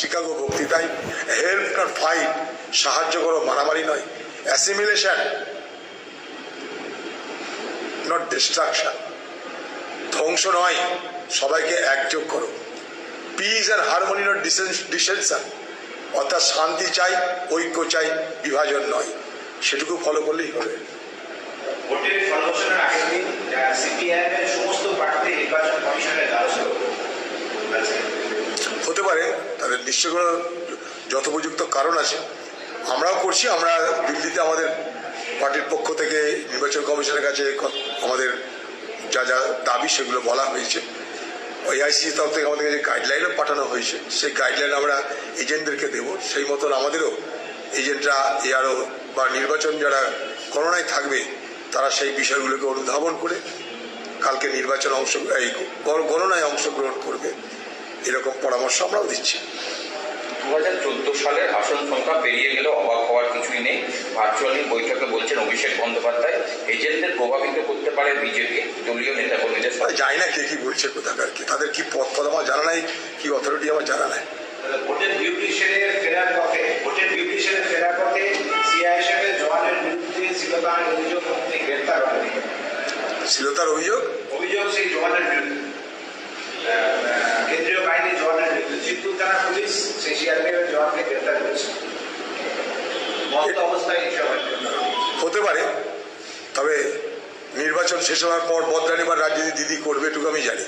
Chicago বক্তৃতায় help not fight সাহায্য করো, মারামারি নয় অ্যাসিমিলেশন নট ডিস্ট্রাকশন ধ্বংস নয়, সবাইকে একযোগ করো peace and harmony not dissension অর্থাৎ শান্তি চাই, ঐক্য চাই, বিভাজন নয়, সেটুকু ফলো করলেই হবে। সমস্ত প্রার্থী নির্বাচন কমিশনের দ্বারস্থ হতে পারে, তাদের নিশ্চয় কোনো যথোপযুক্ত কারণ আছে। আমরাও করছি, আমরা দিল্লিতে আমাদের পার্টির পক্ষ থেকে নির্বাচন কমিশনের কাছে আমাদের যা যা দাবি সেগুলো বলা হয়েছে। ওই আইসিসি তরফ থেকে আমাদের যে গাইডলাইনও পাঠানো হয়েছে, সেই গাইডলাইন আমরা এজেন্টদেরকে দেবো। সেই মতন আমাদেরও এজেন্টরা এআরও বা নির্বাচন যারা করোনায় থাকবে, তারা সেই বিষয়গুলোকে অনুধাবন করে, কালকে নির্বাচন অংশ এই গণনায় অংশগ্রহণ করবে। এরকম পরামর্শ আমরাও দিচ্ছি। দু হাজার চোদ্দ সালের আসন সংখ্যা পেরিয়ে গেলেও অবাক হওয়ার কিছুই নেই। ভার্চুয়ালি বৈঠকে বলছেন অভিষেক বন্দ্যোপাধ্যায় এজেন্টদের প্রভাবিত করতে পারে বিজেপি দলীয় নেতাকর্মীদের তাই জানি না কে কি বলছে কোথাকার কি তাদের কি পথ পদ আমার জানা নাই কি অথরিটি আমার জানা নাই। তাহলে ভোটের বিউটিশিয়ানের ফেরার পথে ভোটের বিউটিশিয়ানের ফেরার পথে সিআইএসএফ এর জওয়ানের বিরুদ্ধে শিলতানের অভিযোগ গ্রেপ্তার হয়নি শ্লীলতার অভিযোগ অভিযোগ সেই জওয়ানের বিরুদ্ধে আহ, আহ, কেন্দ্রীয় বাহিনীর জওয়ানের বিরুদ্ধে জিতুল থানা পুলিশ সেই সিআরপিএফ এর জওয়ানকে গ্রেপ্তার করেছে। মত অবস্থায় এই সবাই হতে পারে তবে নির্বাচন শেষ হওয়ার পর বদলা নেবার রাজনীতি দিদি করবে এটুকু আমি জানি।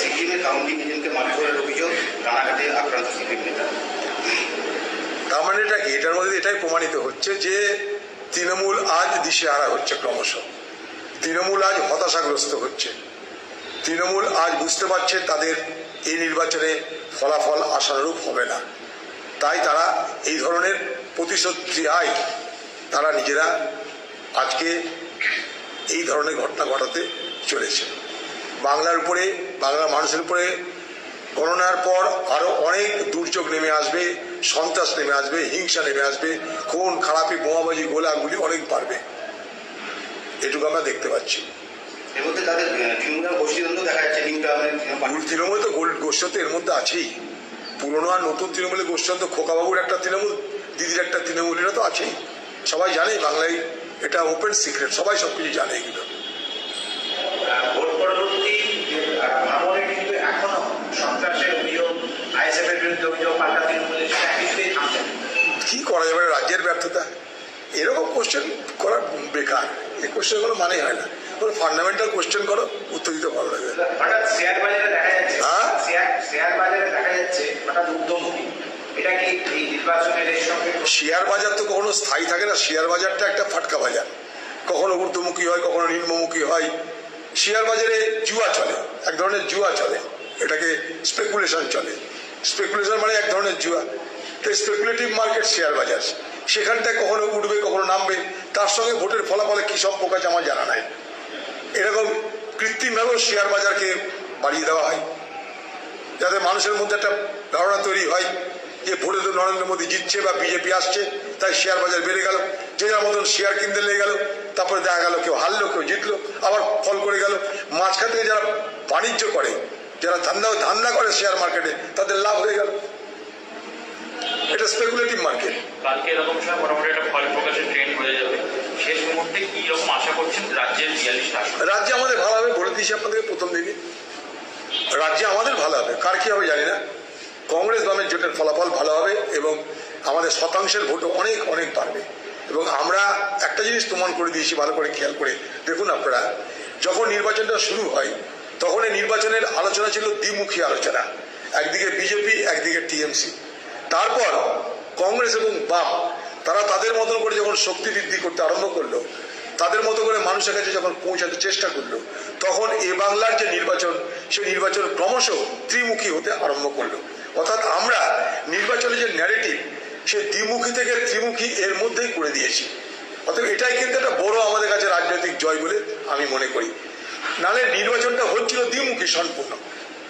সিকিমে কাউন্টিং এজেন্টকে মারি অভিযোগ রানাঘাটে আক্রান্ত সিপিএম নেতা। তার মানে এটা কি? এটার মধ্যে এটাই প্রমাণিত হচ্ছে যে তৃণমূল আজ দিশেহারা হচ্ছে ক্রমশ। তৃণমূল আজ হতাশাগ্রস্ত হচ্ছে। তৃণমূল আজ বুঝতে পারছে তাদের এই নির্বাচনে ফলাফল আশানুরূপ হবে না। তাই তারা এই ধরনের প্রতিশোধ ক্রিয়ায় তারা নিজেরা আজকে এই ধরনের ঘটনা ঘটাতে চলেছে। বাংলার উপরে বাংলার মানুষের উপরে করোনার পর আরও অনেক দুর্যোগ নেমে আসবে, সন্ত্রাস নেমে আসবে, হিংসা নেমে আসবে, খুন, খারাপি, বোমাবাজি, গোলাগুলি অনেক বাড়বে। এটুকু আমরা দেখতে পাচ্ছি। এর মধ্যে তাদের আহ, তৃণমূলের গোষ্ঠীদ্বন্দ্ব দেখা যাচ্ছে তৃণমূল তো গোষ্ঠী তো এর মধ্যে আছেই। পুরনো আর নতুন তৃণমূলের গোষ্ঠী তো খোকাবাবুর একটা তৃণমূল দিদির একটা তৃণমূল এটা তো আছেই। সবাই জানে বাংলায় এটা ওপেন সিক্রেট সবাই সব কিছু জানে এগুলো। কি করা যাবে রাজ্যের ব্যর্থতা? এরকম কোশ্চেন করা বেকার। এই কোশ্চেনগুলো মানে হয় না। কোনো ফান্ডামেন্টাল কোশ্চেন করো উত্তর দিতে ভালো লাগে। শেয়ার বাজারে দেখা যাচ্ছে হ্যাঁ? শেয়ার বাজার তো কখনো স্থায়ী থাকে না শেয়ার বাজারটা একটা ফাটকা বাজার। কখনো ঊর্ধ্বমুখী হয় কখনো নিম্নমুখী হয়। শেয়ার বাজারে জুয়া চলে এক ধরনের জুয়া চলে। এটাকে স্পেকুলেশন চলে। স্পেকুলেশন মানে এক ধরনের জুয়া। তো স্পেকুলেটিভ মার্কেট শেয়ার বাজার। সেখানটায় কখনো উঠবে কখনো নামবে। তার সঙ্গে ভোটের ফলাফলে কী সম্পর্ক আছে আমার জানা নাই। এরকম কৃত্রিমভাবেও শেয়ার বাজারকে বাড়িয়ে দেওয়া হয়। যাতে মানুষের মধ্যে একটা ধারণা তৈরি হয় যে ভোটে তো নরেন্দ্র মোদী জিতছে বা বিজেপি আসছে, তাই শেয়ার বাজার বেড়ে গেল, যে যার মতন শেয়ার কিনতে লেগে গেল, তারপরে দেখা গেল কেউ হারলো, কেউ জিতলো, আবার ফল করে গেল। মাঝখান থেকে যারা বাণিজ্য করে, যারা ধান্দা ধান্দা করে শেয়ার মার্কেটে, তাদের লাভ হয়ে গেল। এটা স্পেকুলেটিভ মার্কেট কালকে এরকম সময় মোটামুটি একটা ভয় প্রকাশের ট্রেন্ড হয়ে যাবে শেষ মুহূর্তে কি রকম আশা রাজ্যে আমাদের ভালো হবে বলে দিয়েছি আপনাদের প্রথম দিকে রাজ্যে আমাদের ভালো হবে, কার কি হবে জানি না। কংগ্রেস বামের জোটের ফলাফল ভালো হবে এবং আমাদের শতাংশের ভোটও অনেক অনেক বাড়বে। এবং আমরা একটা জিনিস প্রমাণ করে দিয়েছি, ভালো করে খেয়াল করে দেখুন আপনারা, যখন নির্বাচনটা শুরু হয়, তখন এই নির্বাচনের আলোচনা ছিল দ্বিমুখী আলোচনা। একদিকে বিজেপি, একদিকে টিএমসি। তারপর কংগ্রেস এবং বাম, তারা তাদের মতন করে যখন শক্তি বৃদ্ধি করতে আরম্ভ করল তাদের মতো করে মানুষের কাছে যখন পৌঁছাতে চেষ্টা করল, তখন এ বাংলার যে নির্বাচন সেই নির্বাচন ক্রমশ ত্রিমুখী হতে আরম্ভ করল। অর্থাৎ আমরা নির্বাচনের যে ন্যারেটিভ সে দ্বিমুখী থেকে ত্রিমুখী এর মধ্যেই করে দিয়েছি। অতএব এটাই কিন্তু একটা বড় আমাদের কাছে রাজনৈতিক জয় বলে আমি মনে করি। নালে নির্বাচনটা হচ্ছিল দ্বিমুখী, সম্পূর্ণ।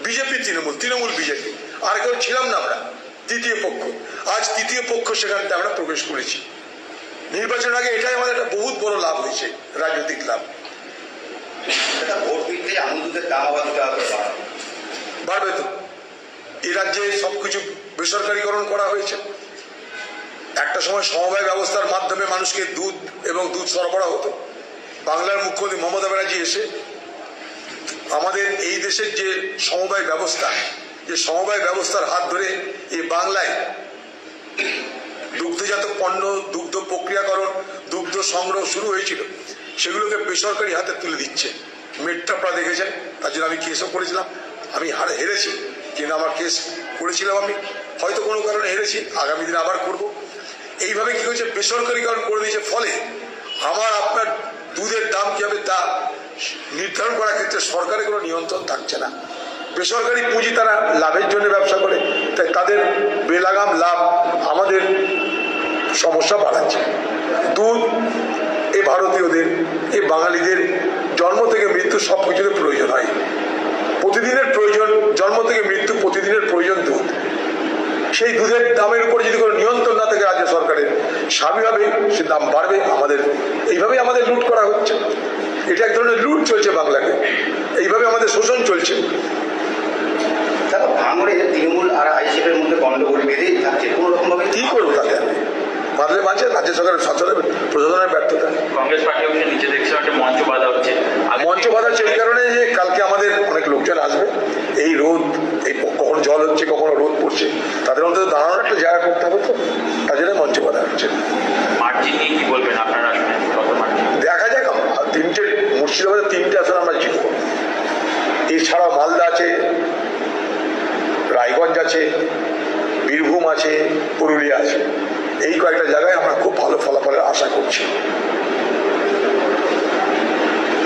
BJP, Trinamool Trinamool BJP. আর কেউ ছিলাম না আমরা, তৃতীয় পক্ষ। আজ তৃতীয় পক্ষ সেখানটা আমরা প্রবেশ করেছি। নির্বাচন আগে এটাই আমাদের একটা বহুত বড় লাভ হয়েছে রাজনৈতিক লাভ। সেটা ভোট আমুল দুধের দাম আবার বাড়বে। তো। এই রাজ্যে সব কিছু বেসরকারীকরণ করা হয়েছে। একটা সময় সমবায় ব্যবস্থার মাধ্যমে মানুষকে দুধ এবং দুধ সরবরাহ হতো। বাংলার মুখ্যমন্ত্রী মমতা ব্যানার্জি এসে আমাদের এই দেশের যে সমবায় ব্যবস্থা যে সমবায় ব্যবস্থার হাত ধরে এই বাংলায় দুগ্ধজাত পণ্য, দুগ্ধ প্রক্রিয়াকরণ, দুগ্ধ সংগ্রহ শুরু হয়েছিল। সেগুলোকে বেসরকারি হাতে তুলে দিচ্ছে। মেটটা আপনারা দেখেছেন, তার জন্য আমি কেসও করেছিলাম। আমি হারে, হেরেছি। কিন্তু আমার কেস করেছিলাম আমি। হয়তো কোনো কারণে হেরেছি, আগামী দিনে আবার করব। এইভাবে কি হয়েছে? বেসরকারিকরণ করে দিয়েছে। ফলে আমার, আপনার দুধের দাম কী হবে তা নির্ধারণ করার ক্ষেত্রে সরকারের কোনো নিয়ন্ত্রণ থাকছে না। বেসরকারি পুঁজি তারা লাভের জন্য ব্যবসা করে, তাই তাদের বেলাগাম লাভ আমাদের সমস্যা বাড়াচ্ছে। দুধ এ ভারতীয়দের, এ বাঙালিদের জন্ম থেকে মৃত্যু সব কিছুতে প্রয়োজন হয়। প্রতিদিনের প্রয়োজন, জন্ম থেকে মৃত্যু প্রতিদিনের প্রয়োজন দুধ। সেই দুধের দামের উপর যদি কোনো নিয়ন্ত্রণ না থাকে রাজ্য সরকারের স্বাভাবিকভাবে সে দাম বাড়বে। আমাদের, এইভাবেই আমাদের লুট করা হচ্ছে। এটা এক ধরনের লুট চলছে বাংলাকে। এইভাবে আমাদের শোষণ চলছে। ভাঙড়ে তৃণমূল আর আইসিএফের মধ্যে গন্ডগোল বেঁধেই থাকছে কোনো রকম ভাবে কি করব তাতে? আমি বাদলে বাঁচে রাজ্য সরকারের শাসনের প্রশাসনের ব্যর্থতা। কংগ্রেস পার্টি অফিসে নিচে দেখছে একটা মঞ্চ বাঁধা হচ্ছে। আর মঞ্চ বাধা হচ্ছে এই কারণে যে কালকে আমাদের অনেক লোকজন আসবে। এই রোদ এই কখন জল হচ্ছে কখনো রোদ পড়ছে তাদের অন্তত দাঁড়ানোর একটা জায়গা করতে হবে তো। তার জন্য মঞ্চ বাধা হচ্ছে। কি বলবেন আপনারা দেখা যাক আর তিনটে মুর্শিদাবাদে তিনটে আসলে আমরা জিতব। এছাড়াও মালদা আছে রায়গঞ্জ আছে, বীরভূম আছে, পুরুলিয়া আছে। এই কয়েকটা জায়গায় আমরা খুব ভালো ফলাফলের আশা করছি।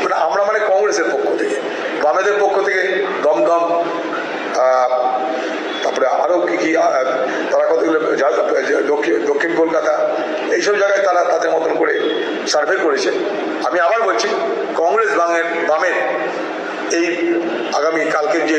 মানে আমরা মানে কংগ্রেসের পক্ষ থেকে, বামেদের পক্ষ থেকে দমদম তারপরে আরও কি কি তারা কতগুলো দক্ষিণ কলকাতা, এইসব জায়গায় তারা তাদের মতন করে সার্ভে করেছে। আমি আবার বলছি, কংগ্রেস বামের বামের এই আগামী কালকের যে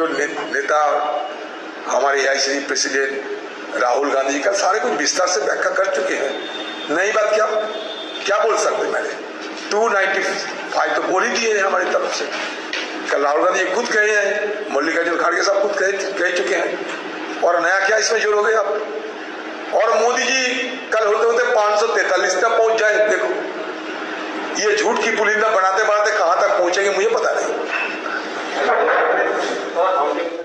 जो ने, नेता हमारे ए प्रेसिडेंट राहुल गांधी का सारे कुछ विस्तार से व्याख्या कर चुके हैं। नई बात क्या? क्या बोल सकते मैंने 295 तो बोल ही दिए हैं हमारी तरफ़ से। कल राहुल गांधी खुद कहे हैं मल्लिकार्जुन खड़गे साहब खुद कहे कह चुके हैं। और नया क्या इसमें जुड़ हो गया? और मोदी जी कल होते होते पाँच सौ तैतालीस तक पहुँच जाए देखो। ये झूठ की पुलिंदा बनाते बनाते कहाँ तक पहुँचेंगे मुझे पता नहीं। not only